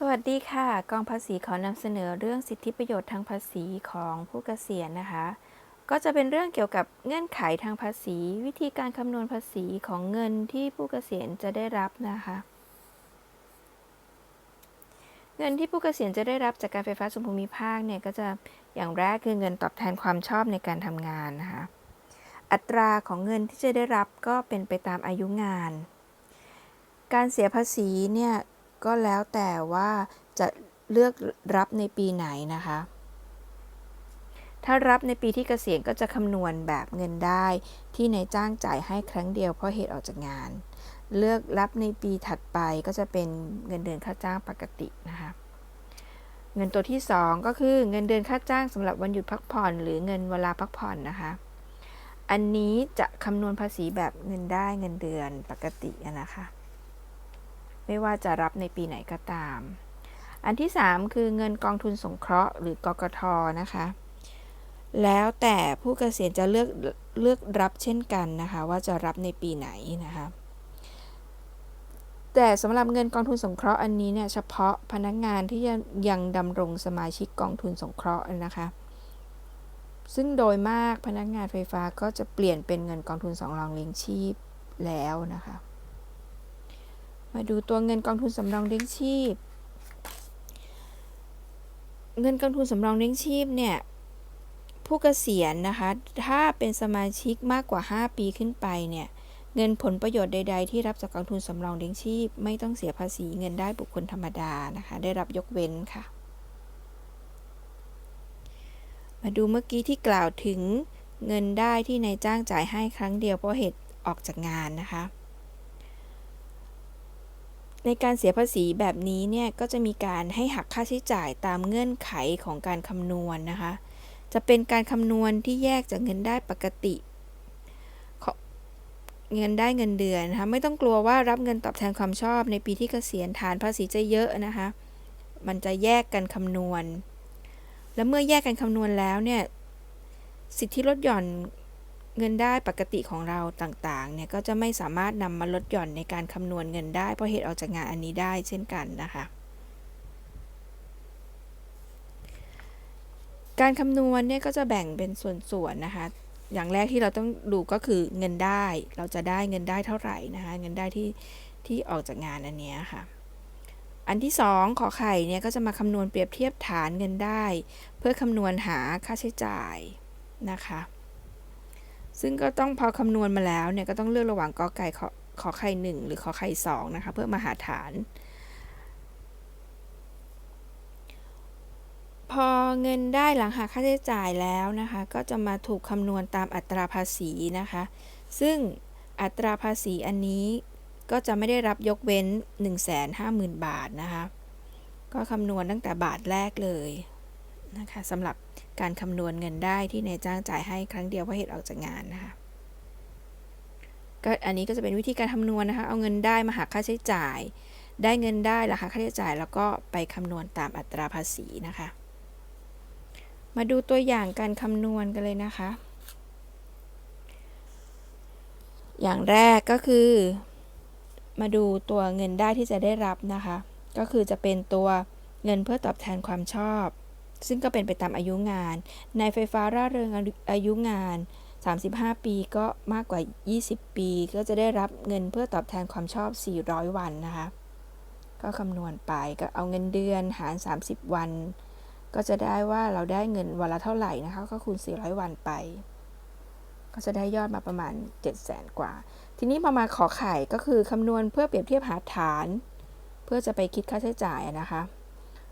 สวัสดีค่ะ กองภาษีขอนำเสนอเรื่องสิทธิประโยชน์ทางภาษีของผู้เกษียณนะคะ ก็จะเป็นเรื่องเกี่ยวกับเงื่อนไขทางภาษี วิธีการคำนวณภาษีของเงินที่ผู้เกษียณจะได้รับนะคะ เงินที่ผู้เกษียณจะได้รับจากการไฟฟ้าส่วนภูมิภาคเนี่ยก็จะอย่างแรกคือเงินตอบแทนความชอบในการทำงานนะคะ อัตราของเงินที่จะได้รับก็เป็นไปตามอายุงาน การเสียภาษีเนี่ย ก็แล้วแต่ว่าจะเลือกรับในปีไหนนะคะ ถ้ารับในปีที่เกษียณก็จะคำนวณแบบเงินได้ที่นายจ้างจ่ายให้ครั้งเดียวเพราะเหตุออกจากงาน เลือกรับในปีถัดไปก็จะเป็นเงินเดือนค่าจ้างปกตินะคะเงินตัวที่ 2 ก็คือเงินเดือนค่าจ้างสำหรับวันหยุดพักผ่อนหรือเงินเวลาพักผ่อนนะคะ อันนี้จะคำนวณภาษีแบบเงินได้เงินเดือนปกตินะคะ ไม่ว่าจะรับในปีไหนก็ตาม อันที่ 3 คือเงินกองทุนสงเคราะห์หรือกกทนะคะ แล้วแต่ผู้เกษียณจะเลือกเลือกรับเช่นกันนะคะ ว่าจะรับในปีไหนนะคะแต่สำหรับเงินกองทุนสงเคราะห์อันนี้เนี่ยเฉพาะพนักงานที่ยังดำรงสมาชิกกองทุนสงเคราะห์นะคะ ซึ่งโดยมากพนักงานไฟฟ้าก็จะเปลี่ยนเป็นเงินกองทุนสำรองเลี้ยงชีพแล้วนะคะ มาดูตัวเงินกองทุนสำรองเลี้ยงชีพ เงินกองทุนสำรองเลี้ยงชีพเนี่ยผู้เกษียณนะคะ ถ้าเป็นสมาชิกมากกว่า 5 ปีขึ้นไปเนี่ย เงินผลประโยชน์ใด ๆ ที่รับจากกองทุนสำรองเลี้ยงชีพ ไม่ต้องเสียภาษีเงินได้บุคคลธรรมดานะคะ ได้รับยกเว้นค่ะ มาดูเมื่อกี้ที่กล่าวถึงเงินได้ที่นายจ้างจ่ายให้ครั้งเดียวเพราะเหตุออกจากงานนะคะ ในการเสียภาษีแบบนี้เนี่ยก็จะมีการให้หักค่าใช้จ่ายตามเงื่อนไขของการคำนวณนะคะ จะเป็นการคำนวณที่แยกจากเงินได้ปกติเงินได้เงินเดือนนะคะไม่ต้องกลัวว่ารับเงินตอบแทนความชอบ ในปีที่เกษียณฐานภาษีจะเยอะนะคะ มันจะแยกกันคำนวณ และเมื่อแยกกันคำนวณแล้วเนี่ยสิทธิลดหย่อน เงินได้ปกติของเราต่างๆ เนี่ยก็จะไม่สามารถนำมาลดหย่อนในการคำนวณเงินได้ เพราะเหตุออกจากงานอันนี้ได้เช่นกันนะคะ การคำนวณเนี่ยก็จะแบ่งเป็นส่วนๆนะคะ อย่างแรกที่เราต้องดูก็คือเงินได้ เราจะได้เงินได้เท่าไหร่นะคะ เงินได้ที่ที่ออกจากงานอันนี้ค่ะอันที่ 2 ขอไข่เนี่ยก็จะมาคำนวณเปรียบเทียบฐานเงินได้ เพื่อคำนวณหาค่าใช้จ่ายนะคะ ซึ่งก็ต้องพอคำนวณมาแล้วเนี่ยก็ต้องเลือกระหว่างกอไก่ขอไขอไข่1หรือขอไข่2นะคะเพื่อมาหาฐาน พอเงินได้หลังหักค่าใช้จ่ายแล้วนะคะ ก็จะมาถูกคำนวณตามอัตราภาษีนะคะ ซึ่งอัตราภาษีอันนี้ก็จะไม่ได้รับยกเว้น 150,000 บาทนะคะ ก็คำนวณตั้งแต่บาทแรกเลยนะคะสำหรับ การคำนวณเงินได้ที่นายจ้างจ่ายให้ครั้งเดียวเพราะเหตุออกจากงานนะคะก็อันนี้ก็จะเป็นวิธีการคำนวณนะคะ เอาเงินได้มาหักค่าใช้จ่าย ได้เงินได้ราคาค่าใช้จ่าย แล้วก็ไปคำนวณตามอัตราภาษีนะคะ มาดูตัวอย่างการคำนวณกันเลยนะคะ อย่างแรกก็คือ มาดูตัวเงินได้ที่จะได้รับนะคะ ก็คือจะเป็นตัวเงินเพื่อตอบแทนความชอบ ซึ่งก็เป็นไปตามอายุงาน ในไฟฟ้าร่าเริงอายุงาน 35 ปีก็มากกว่า 20 ปี ก็จะได้รับเงินเพื่อตอบแทนความชอบ 400 วันนะคะ ก็คำนวณไปก็เอาเงินเดือนหาร 30 วัน ก็จะได้ว่าเราได้เงินวันละเท่าไหร่นะคะ ก็คูณ 400 วันไป ก็จะได้ยอดมาประมาณ 700,000กว่า ทีนี้พอมาขอไข่ก็คือคำนวณเพื่อเปรียบเทียบหาฐาน เพื่อจะไปคิดค่าใช้จ่ายนะคะ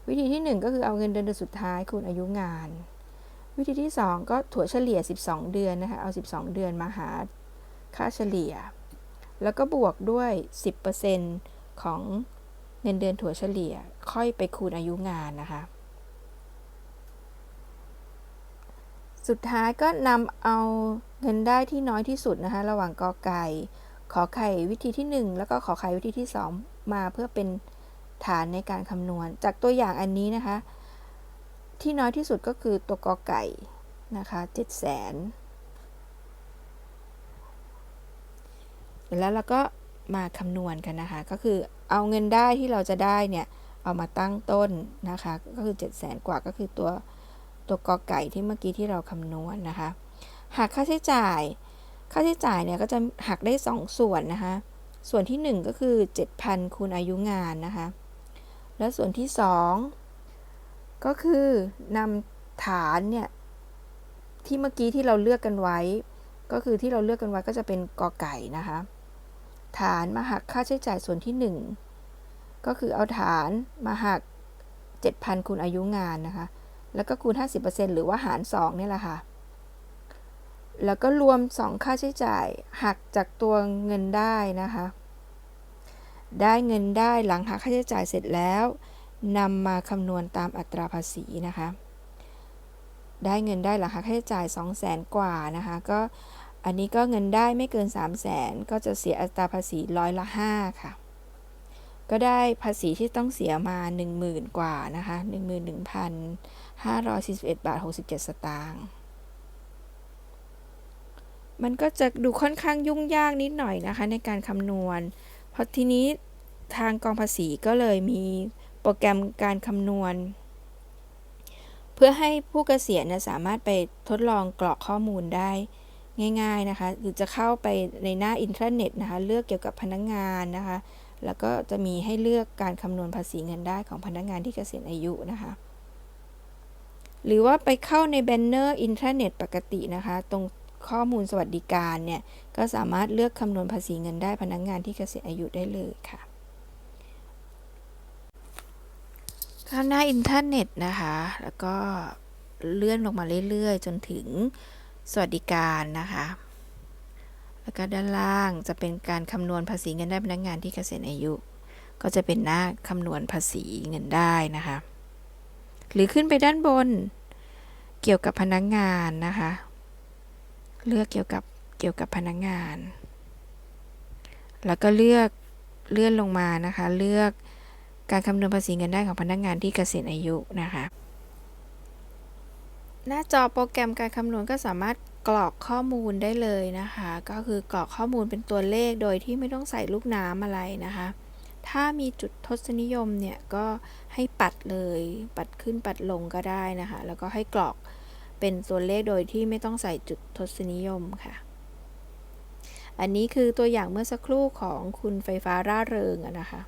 วิธีที่ 1 ก็คือเอาเงินเดือนเดือนสุดท้ายคูณอายุงาน วิธีที่ 2 ก็ถั่วเฉลี่ย 12 เดือนนะคะเอา 12 เดือนมาหาค่าเฉลี่ย แล้วก็บวกด้วย 10%ของเงินเดือนถั่วเฉลี่ย ค่อยไปคูณอายุงานนะคะ สุดท้ายก็นำเอาเงินได้ที่น้อยที่สุดนะคะ ระหว่างกอไก่ ขอไข่วิธีที่ 1 แล้วก็ขอไข่วิธีที่ 2 มาเพื่อเป็น ฐานในการคำนวณ จากตัวอย่างอันนี้นะคะ ที่น้อยที่สุดก็คือตัวกอไก่นะคะ7 0 0 0 0แล้วเราก็มาคำนวณกันนะคะ ก็คือเอาเงินได้ที่เราจะได้เนี่ยเอามาตั้งต้นนะคะ ก็คือ 7 0 0 0 0 0กว่าก็คือตัวตัวกอไก่ที่เมื่อกี้ที่เราคำนวณนนะคะ หากค่าใช้จ่าย ค่าใช้จ่ายเนี่ยก็จะหักได้ 2 ส่วนนะคะ ส่วนที่ 1 ก็คือ 7,000คูณอายุงานนะคะ แล้วส่วนที่ 2 ก็คือนำฐานเนี่ยที่เมื่อกี้ที่เราเลือกกันไว้ ก็คือที่เราเลือกกันไว้ก็จะเป็นกอไก่นะคะฐานมาหักค่าใช้จ่ายส่วนที่ 1 ก็คือเอาฐานมาหัก 7,000 คูณอายุงานนะคะ แล้วก็คูณ 50%หรือว่าหาร 2 นี่แหละค่ะ แล้วก็รวม 2 ค่าใช้จ่ายหักจากตัวเงินได้นะคะ ได้เงินได้หลังหักค่าใช้จ่ายเสร็จแล้วนำมาคำนวณตามอัตราภาษีนะคะ ได้เงินได้หลังหักค่าใช้จ่าย 2 0 0 0 0 0กว่านะคะก็อันนี้ก็เงินได้ไม่เกิน 3 0 0 0 0 0ก็จะเสียอัตราภาษีร้อยละ 5 ค่ะ ก็ได้ภาษีที่ต้องเสียมา 10,000 กว่านะคะ11,541 บาท 67 สตางค์มันก็จะดูค่อนข้างยุ่งยากนิดหน่อยนะคะในการคำนวณ พราะทีนี้ทางกองภาษีก็เลยมีโปรแกรมการคำนวณ เพื่อให้ผู้เกษียณสามารถไปทดลองกรอกข้อมูลได้ง่าย ๆ นะคะหรือจะเข้าไปในหน้าอินเทอร์เน็ตนะคะ เลือกเกี่ยวกับพนักงงานนะคะ แล้วก็จะมีให้เลือกการคำนวณภาษีเงินได้ของพนักงงานที่เกษียณอายุนะคะ หรือว่าไปเข้าในแบนเนอร์อินเทอร์เน็ตปกตินะคะ ตรง ข้อมูลสวัสดิการเนี่ย ก็สามารถเลือกคำนวณภาษีเงินได้พนักงงานที่เกษียณอายุได้เลยค่ะข้างหน้าอินเทอร์เน็ตนะคะ แล้วก็เลื่อนลงมาเรื่อยๆ จนถึงสวัสดิการนะคะ แล้วก็ด้านล่างจะเป็นการคำนวณภาษีเงินได้พนักงานที่เกษียณอายุ ก็จะเป็นหน้าคำนวณภาษีเงินได้นะคะ หรือขึ้นไปด้านบนเกี่ยวกับพนักงานนะคะ เลือกเกี่ยวกับเกี่ยวกับพนักงาน แล้วก็เลือกเลื่อนลงมานะคะ เลือกการคำนวณภาษีเงินได้ของพนักงานที่เกษียณอายุนะคะ หน้าจอโปรแกรมการคำนวณก็สามารถกรอกข้อมูลได้เลยนะคะ ก็คือกรอกข้อมูลเป็นตัวเลขโดยที่ไม่ต้องใส่ลูกน้ำอะไรนะคะ ถ้ามีจุดทศนิยมเนี่ยก็ให้ปัดเลย ปัดขึ้นปัดลงก็ได้นะคะ แล้วก็ให้กรอก เป็นตัวเลขโดยที่ไม่ต้องใส่จุดทศนิยมค่ะ อันนี้คือตัวอย่างเมื่อสักครู่ของคุณไฟฟ้าร่าเริงนะคะ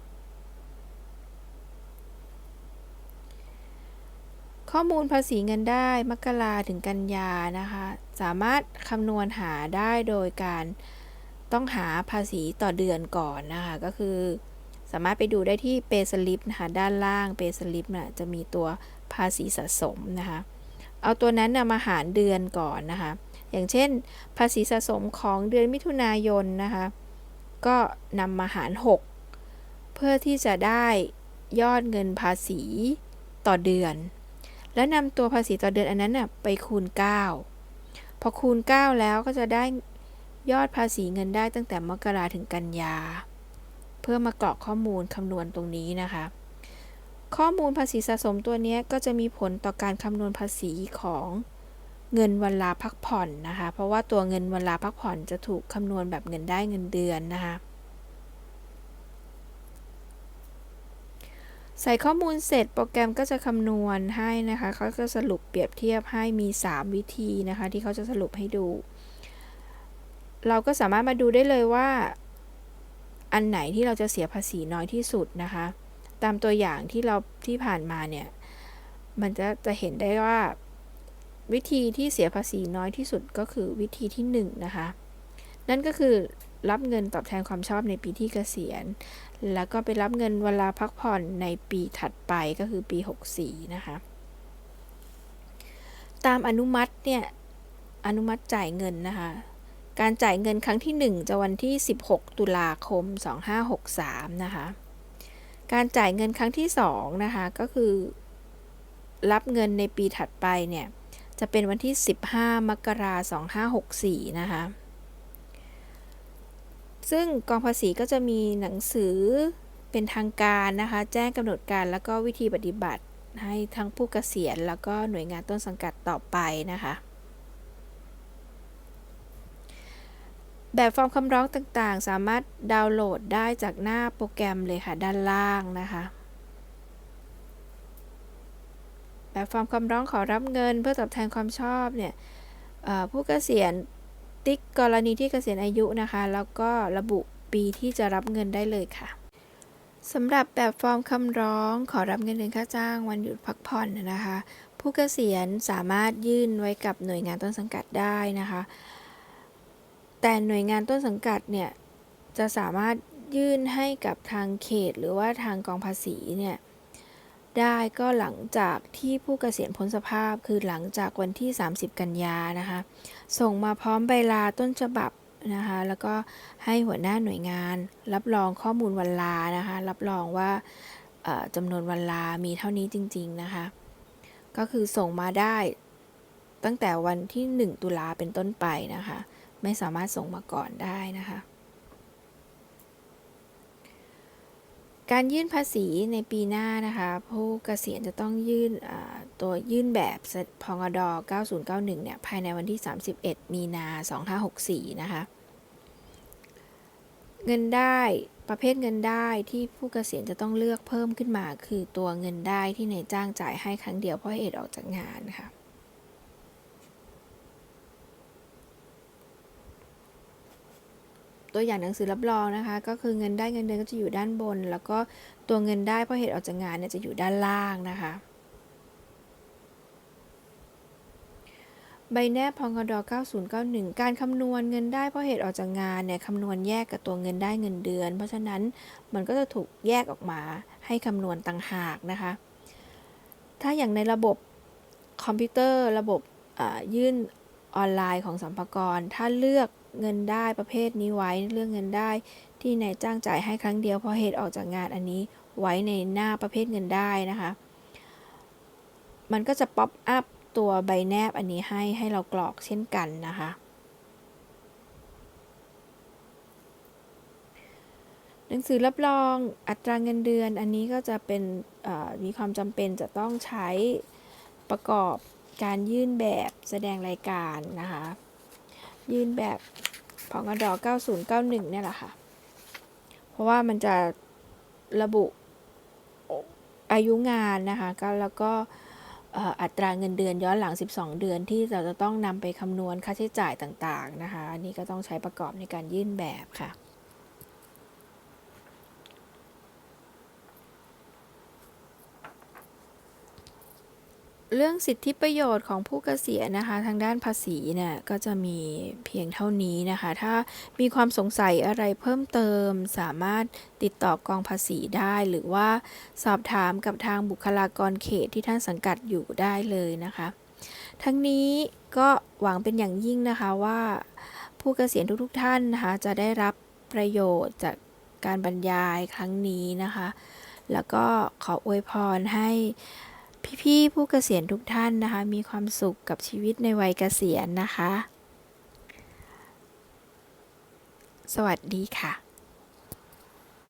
ข้อมูลภาษีเงินได้มกราถึงกันยานะคะ สามารถคำนวณหาได้โดยการต้องหาภาษีต่อเดือนก่อนนะคะ ก็คือสามารถไปดูได้ที่เปสลิปนะคะ ด้านล่างเปสลิปนะจะมีตัวภาษีสะสมนะคะ เอาตัวนั้นนะมาหารเดือนก่อนนะคะ อย่างเช่น ภาษีสะสมของเดือนมิถุนายนนะคะ ก็นำมาหาร 6 เพื่อที่จะได้ยอดเงินภาษีต่อเดือน แล้วนำตัวภาษีต่อเดือนอันนั้นน่ะไปคูณ 9 พอคูณ 9 แล้วก็จะได้ยอดภาษีเงินได้ตั้งแต่มกราถึงกันยา เพื่อมากรอกข้อมูลคำนวณตรงนี้นะคะ ข้อมูลภาษีสะสมตัวนี้ก็จะมีผลต่อการคำนวณภาษีของเงินวันลาพักผ่อนนะคะ เพราะว่าตัวเงินวันลาพักผ่อนจะถูกคำนวณแบบเงินได้เงินเดือนนะคะ ใส่ข้อมูลเสร็จโปรแกรมก็จะคำนวณให้นะคะเขาจะสรุปเปรียบเทียบให้มี 3 วิธีนะคะ ที่เขาจะสรุปให้ดู เราก็สามารถมาดูได้เลยว่า อันไหนที่เราจะเสียภาษีน้อยที่สุดนะคะ ตามตัวอย่างที่เราที่ผ่านมาเนี่ย มันจะจะเห็นได้ว่าวิธีที่เสียภาษีน้อยที่สุดก็คือวิธีที่1นนะคะ นั่นก็คือรับเงินตอบแทนความชอบในปีที่เกษียณ แล้วก็ไปรับเงินเวลาพักผ่อนในปีถัดไปก็คือปี 64 นะคะ ตามอนุมัติเนี่ย อนุมัติจ่ายเงินนะคะ การจ่ายเงินครั้งที่ 1 จะวันที่ 16 ตุลาคม 2563 นะคะ การจ่ายเงินครั้งที่2นะคะก็คือ รับเงินในปีถัดไปเนี่ยจะเป็นวันที่ 15 มกราคม2564 นะคะ ซึ่งกองภาษีก็จะมีหนังสือเป็นทางการนะคะ แจ้งกำหนดการแล้วก็วิธีปฏิบัติให้ทั้งผู้เกษียณแล้วก็หน่วยงานต้นสังกัดต่อไปนะคะ แบบฟอร์มคำร้องต่างๆ สามารถดาวน์โหลดได้จากหน้าโปรแกรมเลยค่ะ ด้านล่างนะคะ แบบฟอร์มคำร้องขอรับเงินเพื่อตอบแทนความชอบเนี่ยผู้เกษียณติ๊กกรณีที่เกษียณอายุนะคะ แล้วก็ระบุปีที่จะรับเงินได้เลยค่ะสำหรับแบบฟอร์มคำร้องขอรับเงินเดือนค่าจ้างวันหยุดพักผ่อนนะคะ ผู้เกษียณสามารถยื่นไว้กับหน่วยงานต้นสังกัดได้นะคะ แต่หน่วยงานต้นสังกัดเนี่ยจะสามารถยื่นให้กับทางเขตหรือว่าทางกองภาษีเนี่ยได้ก็หลังจากที่ผู้เกษียณพ้นสภาพคือหลังจากวันที่ 30 กันยานะคะ ส่งมาพร้อมใบลาต้นฉบับนะคะ แล้วก็ให้หัวหน้าหน่วยงาน รับรองข้อมูลวันลานะคะ รับรองว่าจำนวนวันลามีเท่านี้จริง ๆนะคะ ก็คือส่งมาได้ตั้งแต่วันที่ 1 ตุลาเป็นต้นไปนะคะ ไม่สามารถส่งมาก่อนได้นะคะ การยื่นภาษีในปีหน้านะคะ ผู้เกษียณจะต้องยื่นตัวยื่นแบบพงด9091 เนี่ย ภายในวันที่ 31 มีนา 2564 นะคะ เงินได้ประเภทเงินได้ที่ผู้เกษียณจะต้องเลือกเพิ่มขึ้นมา คือตัวเงินได้ที่นายจ้างจ่ายให้ครั้งเดียวเพราะเหตุออกจากงานค่ะ ตัวอย่างหนังสือรับรองนะคะ ก็คือเงินได้เงินเดือนก็จะอยู่ด้านบน แล้วก็ตัวเงินได้เพราะเหตุออกจากงานเนี่ยจะอยู่ด้านล่างนะคะใบแนบพงด9091 การคำนวณเงินได้เพราะเหตุออกจากงานเนี่ยคำนวณแยกกับตัวเงินได้เงินเดือน เพราะฉะนั้นมันก็จะถูกแยกออกมาให้คำนวณต่างหากนะคะ ถ้าอย่างในระบบคอมพิวเตอร์ระบบยื่นออนไลน์ของสัมภาระถ้าเลือก เงินได้ประเภทนี้ไว้เลือกเงินได้ ที่นายจ้างจ่ายให้ครั้งเดียวเพราะเหตุออกจากงานอันนี้ไว้ในหน้าประเภทเงินได้นะคะ มันก็จะป๊อปอัพตัวใบแนบอันนี้ให้ให้เรากรอกเช่นกันนะคะ หนังสือรับรองอัตราเงินเดือนอันนี้ก็จะเป็นมีความจำเป็นจะต้องใช้ประกอบการยื่นแบบแสดงรายการนะคะ ยื่นแบบพงดอ9091 เนี่ยแหละค่ะ เพราะว่ามันจะระบุอายุงานนะคะก็แล้วก็อัตราเงินเดือนย้อนหลัง 12 เดือนที่เราจะต้องนำไปคำนวณค่าใช้จ่ายต่างๆนะคะ อันนี้ก็ต้องใช้ประกอบในการยื่นแบบค่ะ เรื่องสิทธิประโยชน์ของผู้เกษียณนะคะ ทางด้านภาษีเนี่ยก็จะมีเพียงเท่านี้นะคะ ถ้ามีความสงสัยอะไรเพิ่มเติม สามารถติดต่อกองภาษีได้ หรือว่าสอบถามกับทางบุคลากรเขตที่ท่านสังกัดอยู่ได้เลยนะคะ ทั้งนี้ก็หวังเป็นอย่างยิ่งนะคะว่าผู้เกษียณทุกๆท่านนะคะ จะได้รับประโยชน์จากการบรรยายครั้งนี้นะคะ แล้วก็ขออวยพรให้ พี่ๆผู้เกษียณทุกท่านนะคะ มีความสุขกับชีวิตในวัยเกษียณนะคะ สวัสดีค่ะ